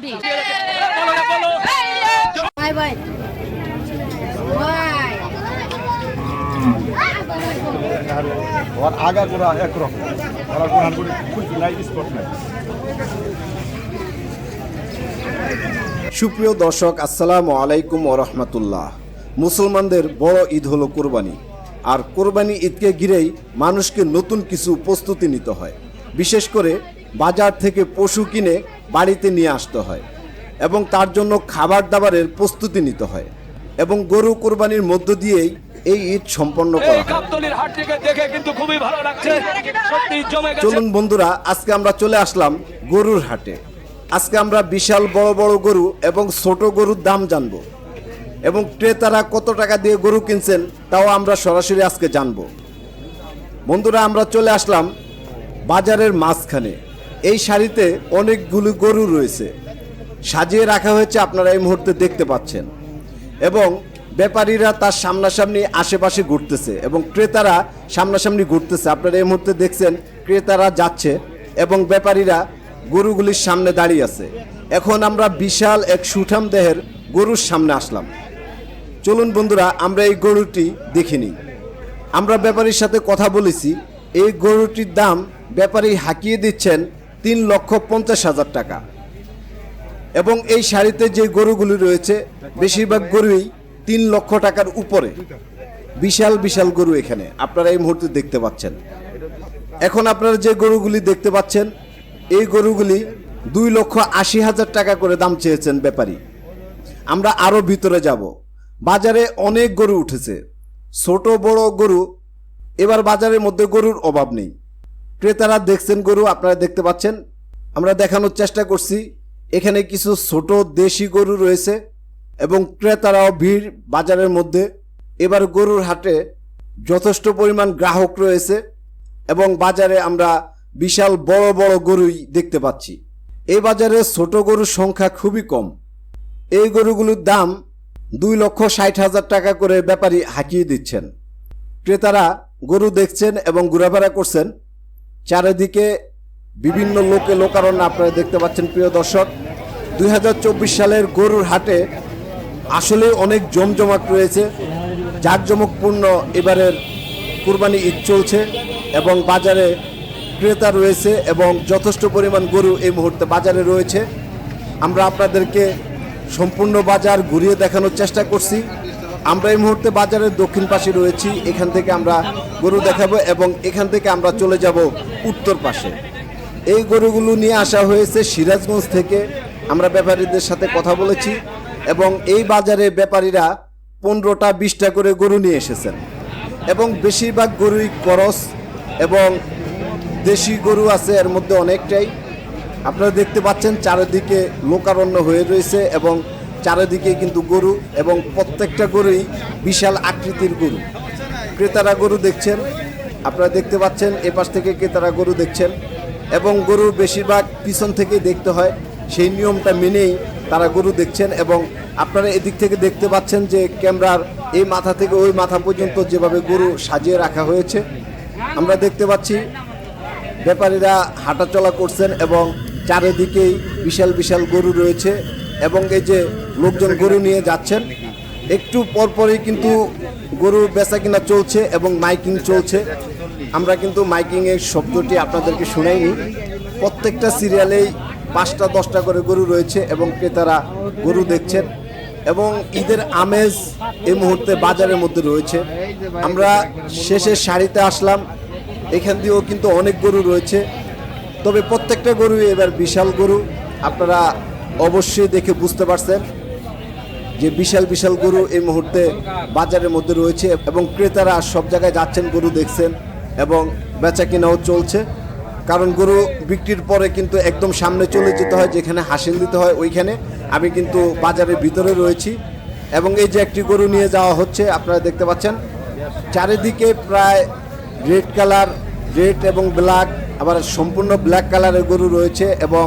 করবি? Bye bye. By. আগা গোড়া একরকম ওরা গোড়ার করে খুঁজে নাই স্পট নাই সুপ্রিয় দর্শক আসসালামু আলাইকুম ও রহমতুল্লাহ। মুসলমানদের বড় ঈদ হলো কোরবানি। আর কোরবানি ঈদকে ঘিরেই মানুষকে নতুন কিছু প্রস্তুতি নিতে হয়। বিশেষ করে বাজার থেকে পশু কিনে বাড়িতে নিয়ে আসতে হয় এবং তার জন্য খাবার দাবারের প্রস্তুতি নিতে হয় এবং গরু কোরবানির মধ্য দিয়েই এই ঈদ সম্পন্ন করা হয়। চলুন বন্ধুরা আজকে আমরা চলে আসলাম গরুর হাটে। আজকে আমরা বিশাল বড় বড় গরু এবং ছোট গরুর দাম জানব এবং ক্রেতারা কত টাকা দিয়ে গরু কিনছেন তাও আমরা সরাসরি আজকে জানব। বন্ধুরা আমরা চলে আসলাম বাজারের মাঝখানে। এই শাড়িতে অনেকগুলো গরু রয়েছে। সাজিয়ে রাখা হয়েছে আপনারা এই মুহূর্তে দেখতে পাচ্ছেন। এবং ব্যাপারীরা তার সামনাসামনি আশেপাশে ঘুরতেছে এবং ক্রেতারা সামনাসামনি ঘুরতেছে। আপনারা এই মুহূর্তে দেখছেন ক্রেতারা যাচ্ছে এবং ব্যাপারীরা গরুগুলির সামনে দাঁড়িয়ে আছে। এখন আমরা বিশাল এক সুঠাম দেহের গরুর সামনে আসলাম। চলুন বন্ধুরা, আমরা এই গরুটি দেখিনি আমরা ব্যাপারীর সাথে কথা বলেছি। এই গরুটির দাম ব্যাপারী হাঁকিয়ে দিচ্ছেন তিন লক্ষ পঞ্চাশ হাজার টাকা। এবং এই শাড়িতে যে গরুগুলি রয়েছে, বেশিরভাগ গরুই তিন লক্ষ টাকার উপরে। বিশাল বিশাল গরু এখানে। আপনারা এই মুহূর্তে দেখতে পাচ্ছেন। এখন আপনারা যে গরুগুলি দেখতে পাচ্ছেন, এই গরুগুলি দুই লক্ষ আশি হাজার টাকা করে দাম চেয়েছেন ব্যাপারী। আমরা আরও ভিতরে যাব। বাজারে অনেক গরু উঠেছে। ছোট, বড় গরু, এবার বাজারের মধ্যে গরুর অভাব নেই। ক্রেতারা দেখছেন গরু, আপনারা দেখতে পাচ্ছেন। আমরা দেখানোর চেষ্টা করছি, এখানে কিছু ছোট দেশি গরু রয়েছে এবং ক্রেতারাও ভিড় বাজারের মধ্যে। এবার গরুর হাটে যথেষ্ট পরিমাণ গ্রাহক রয়েছে এবং বাজারে আমরা বিশাল বড় বড় গরুই দেখতে পাচ্ছি। এই বাজারে ছোট গরুর সংখ্যা খুবই কম। এই গরুগুলোর দাম দুই লক্ষ ষাট হাজার টাকা করে ব্যাপারী হাঁকিয়ে দিচ্ছেন। ক্রেতারা গরু দেখছেন এবং ঘোরাফেরা করছেন। চারিদিকে বিভিন্ন লোকে লোকারণ্য আপনারা দেখতে পাচ্ছেন, প্রিয় দর্শক। দুই হাজার চব্বিশ সালের গরুর হাটে আসলে অনেক জমজমাট রয়েছে। জাঁকজমকপূর্ণ এবারের কুরবানি ঈদ চলছে এবং বাজারে ক্রেতা রয়েছে এবং যথেষ্ট পরিমাণ গরু এই মুহূর্তে বাজারে রয়েছে। আমরা আপনাদেরকে সম্পূর্ণ বাজার ঘুরিয়ে দেখানোর চেষ্টা করছি। আমরা এই মুহূর্তে বাজারের দক্ষিণ পাশে রয়েছি। এখান থেকে আমরা গরু দেখাবো এবং এখান থেকে আমরা চলে যাব উত্তর পাশে। এই গরুগুলো নিয়ে আসা হয়েছে সিরাজগঞ্জ থেকে। আমরা ব্যাপারীদের সাথে কথা বলেছি এবং এই বাজারে ব্যাপারীরা পনেরোটা, বিশটা করে গরু নিয়ে এসেছেন। এবং বেশিরভাগ গরুই করস এবং দেশি গরু আছে, এর মধ্যে অনেকটাই। আপনারা দেখতে পাচ্ছেন, চারিদিকে লোকারণ্য হয়ে রয়েছে এবং চারিদিকে কিন্তু গরু এবং প্রত্যেকটা গরুই বিশাল আকৃতির গরু। ক্রেতারা গরু দেখছেন, আপনারা দেখতে পাচ্ছেন, এপাশ থেকে ক্রেতারা গরু দেখছেন এবং গরু বেশিরভাগ পিছন থেকেই দেখতে হয়। সেই নিয়মটা মেনেই তারা গরু দেখছেন এবং আপনারা এদিক থেকে দেখতে পাচ্ছেন যে ক্যামেরার এই মাথা থেকে ওই মাথা পর্যন্ত যেভাবে গরু সাজিয়ে রাখা হয়েছে, আমরা দেখতে পাচ্ছি ব্যাপারীরা হাঁটাচলা করছেন এবং চারিদিকেই বিশাল বিশাল গরু রয়েছে। এবং এই যে লোকজন গরু নিয়ে যাচ্ছেন, একটু পরপরই কিন্তু গরু বেচা কিনা চলছে এবং মাইকিং চলছে। আমরা কিন্তু মাইকিংয়ের শব্দটি আপনাদেরকে শোনাইনি। প্রত্যেকটা সিরিয়ালেই পাঁচটা, দশটা করে গরু রয়েছে এবং ক্রেতারা গরু দেখছেন এবং ঈদের আমেজ এই মুহূর্তে বাজারের মধ্যে রয়েছে। আমরা শেষের শাড়িতে আসলাম। এখান দিয়েও কিন্তু অনেক গরু রয়েছে। তবে প্রত্যেকটা গরু এবার বিশাল গরু। আপনারা অবশ্যই দেখে বুঝতে পারছেন যে বিশাল বিশাল গরু এই মুহূর্তে বাজারের মধ্যে রয়েছে এবং ক্রেতারা সব জায়গায় যাচ্ছেন, গরু দেখছেন এবং বেচা কেনাও চলছে। কারণ গরু বিক্রির পরে কিন্তু একদম সামনে চলে যেতে হয়, যেখানে হাসিল দিতে হয় ওইখানে। আমি কিন্তু বাজারের ভিতরে রয়েছি এবং এই যে একটি গরু নিয়ে যাওয়া হচ্ছে, আপনারা দেখতে পাচ্ছেন, চারিদিকে প্রায় রেড কালার, রেড এবং ব্ল্যাক, আবার সম্পূর্ণ ব্ল্যাক কালারের গরু রয়েছে এবং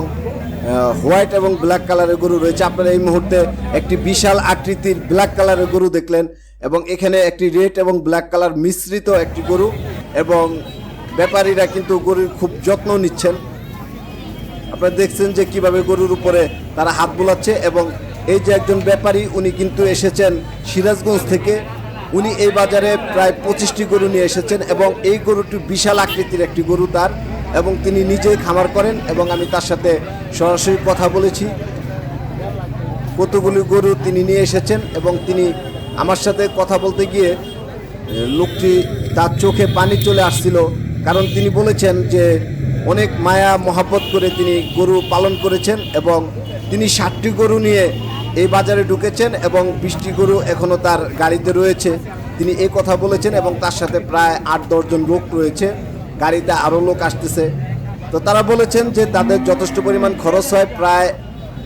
হোয়াইট এবং ব্ল্যাক কালারের গরু রয়েছে। আপনারা এই মুহূর্তে একটি বিশাল আকৃতির ব্ল্যাক কালারের গরু দেখলেন এবং এখানে একটি রেড এবং ব্ল্যাক কালার মিশ্রিত একটি গরু এবং ব্যাপারীরা কিন্তু গরুর খুব যত্ন নিচ্ছেন। আপনারা দেখছেন যে কীভাবে গরুর উপরে তারা হাত বোলাচ্ছে এবং এই যে একজন ব্যাপারী, উনি কিন্তু এসেছেন সিরাজগঞ্জ থেকে। উনি এই বাজারে প্রায় পঁচিশটি গরু নিয়ে এসেছেন এবং এই গরুটি বিশাল আকৃতির একটি গরু তার। এবং তিনি নিজেই খামার করেন এবং আমি তার সাথে সরাসরি কথা বলেছি। কতগুলি গরু তিনি নিয়ে এসেছেন এবং তিনি আমার সাথে কথা বলতে গিয়ে, লোকটি তার চোখে পানি চলে আসছিল। কারণ তিনি বলেছেন যে, অনেক মায়া, মহাব্বত করে তিনি গরু পালন করেছেন এবং তিনি ষাটটি গরু নিয়ে এই বাজারে ঢুকেছেন এবং বিশটি গরু এখনও তার গাড়িতে রয়েছে। তিনি এই কথা বলেছেন এবং তার সাথে প্রায় আট দশজন লোক রয়েছে। গাড়িতে আরও লোক আসতেছে। তো তারা বলেছেন যে তাদের যথেষ্ট পরিমাণ খরচ হয়, প্রায়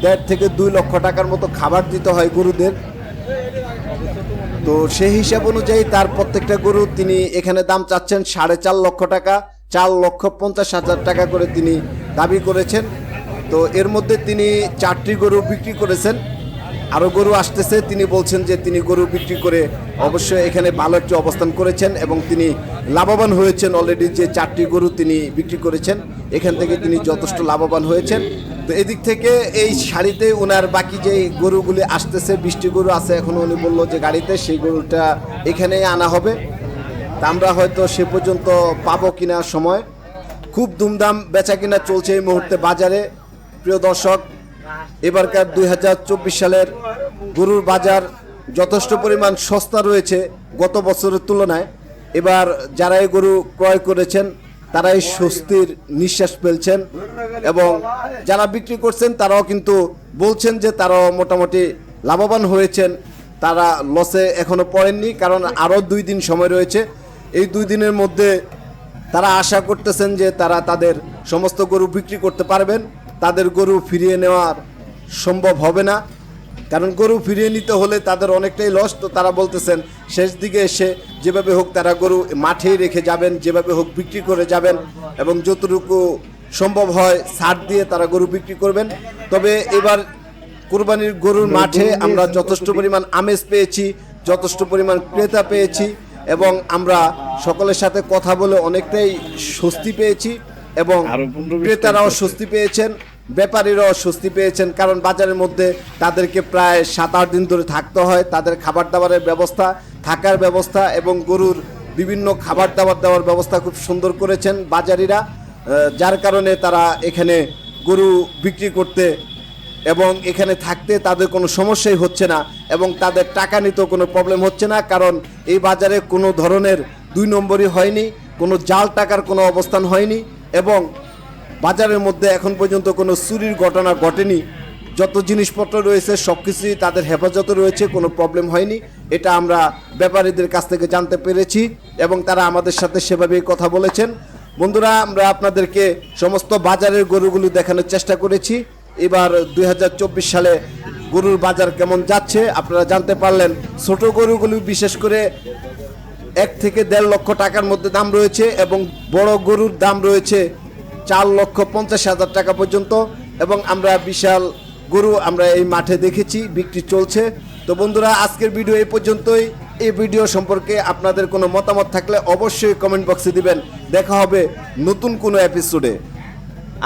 দেড় থেকে দুই লক্ষ টাকার মতো খাবার দিতে হয় গরুদের। তো সেই হিসাব অনুযায়ী তার প্রত্যেকটা গরু তিনি এখানে দাম চাচ্ছেন সাড়ে চার লক্ষ টাকা, চার লক্ষ পঞ্চাশ হাজার টাকা করে তিনি দাবি করেছেন। তো এর মধ্যে তিনি চারটি গরু বিক্রি করেছেন। আরও গরু আসতেছে, তিনি বলছেন যে তিনি গরু বিক্রি করে অবশ্যই এখানে ভালো একটি অবস্থান করেছেন এবং তিনি লাভবান হয়েছেন অলরেডি যে চারটি গরু তিনি বিক্রি করেছেন, এখান থেকে তিনি যথেষ্ট লাভবান হয়েছেন। তো এদিক থেকে এই শাড়িতে ওনার বাকি যে গরুগুলি আসতেছে বৃষ্টি গরু আছে, এখন উনি বলল যে গাড়িতে সেই গরুটা এখানেই আনা হবে। তা আমরা হয়তো সে পর্যন্ত পাবো কিনা সময়। খুব ধুমধাম বেচা কিনা চলছে এই মুহূর্তে বাজারে। প্রিয় দর্শক এবারকার দুই হাজার চব্বিশ সালের গরুর বাজার যথেষ্ট পরিমাণ সস্তা রয়েছে গত বছরের তুলনায়। এবার যারা এই গরু ক্রয় করেছেন, তারাই স্বস্তির নিঃশ্বাস ফেলছেন এবং যারা বিক্রি করছেন, তারাও কিন্তু বলছেন যে তারাও মোটামুটি লাভবান হয়েছেন। তারা লসে এখনও পড়েননি, কারণ আরও দুই দিন সময় রয়েছে। এই দুই দিনের মধ্যে তারা আশা করতেছেন যে তারা তাদের সমস্ত গরু বিক্রি করতে পারবেন। তাদের গরু ফিরিয়ে নেওয়ার সম্ভব হবে না। কারণ গরু ফিরিয়ে নিতে হলে তাদের অনেকটাই লস তো তারা বলতেছেন শেষ দিকে এসে যেভাবে হোক তারা গরু মাঠেই রেখে যাবেন যেভাবে হোক বিক্রি করে যাবেন এবং যতটুকু সম্ভব হয় ছাড় দিয়ে তারা গরু বিক্রি করবেন। তবে এবার কোরবানির গরুর মাঠে আমরা যথেষ্ট পরিমাণ আমেজ পেয়েছি যথেষ্ট পরিমাণ ক্রেতা পেয়েছি এবং আমরা সকলের সাথে কথা বলে অনেকটাই স্বস্তি পেয়েছি এবং ক্রেতারাও স্বস্তি পেয়েছেন। ব্যাপারীরাও স্বস্তি পেয়েছেন, কারণ বাজারের মধ্যে তাদেরকে প্রায় সাত আট দিন ধরে থাকতে হয়। তাদের খাবার দাবারের ব্যবস্থা, থাকার ব্যবস্থা এবং গরুর বিভিন্ন খাবার দাবার দেওয়ার ব্যবস্থা খুব সুন্দর করেছেন বাজারিরা যার কারণে তারা এখানে গরু বিক্রি করতে এবং এখানে থাকতে তাদের কোনো সমস্যাই হচ্ছে না এবং তাদের টাকা নিতেও কোনো প্রবলেম হচ্ছে না, কারণ এই বাজারে কোনো ধরনের দুই নম্বরই হয়নি, কোনো জাল টাকার কোনো অবস্থান হয়নি এবং বাজারের মধ্যে এখন পর্যন্ত কোনো চুরির ঘটনা ঘটেনি। যত জিনিসপত্র রয়েছে সব কিছুই তাদের হেফাজতে রয়েছে, কোনো প্রবলেম হয়নি। এটা আমরা ব্যাপারীদের কাছ থেকে জানতে পেরেছি এবং তারা আমাদের সাথে সেভাবেই কথা বলেছেন। বন্ধুরা, আমরা আপনাদেরকে সমস্ত বাজারের গরুগুলো দেখানোর চেষ্টা করেছি। এবার দু হাজার চব্বিশ সালে গরুর বাজার কেমন যাচ্ছে, আপনারা জানতে পারলেন। ছোট গরুগুলো বিশেষ করে এক থেকে দেড় লক্ষ টাকার মধ্যে দাম রয়েছে এবং বড় গরুর দাম রয়েছে চার লক্ষ পঞ্চাশ হাজার টাকা পর্যন্ত এবং আমরা বিশাল গরু আমরা এই মাঠে দেখেছি, বিক্রি চলছে। তো বন্ধুরা, আজকের ভিডিও এই পর্যন্তই। এই ভিডিও সম্পর্কে আপনাদের কোনো মতামত থাকলে অবশ্যই কমেন্ট বক্সে দিবেন। দেখা হবে নতুন কোনো এপিসোডে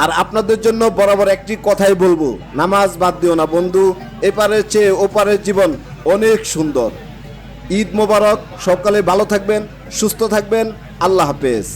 আর আপনাদের জন্য বরাবর একটি কথাই বলব, নামাজ বাদ দিও না বন্ধু। এপারের চেয়ে ওপারের জীবন অনেক সুন্দর। ঈদ মোবারক, সকালে ভালো থাকবেন, সুস্থ থাকবেন। আল্লাহ হাফেজ।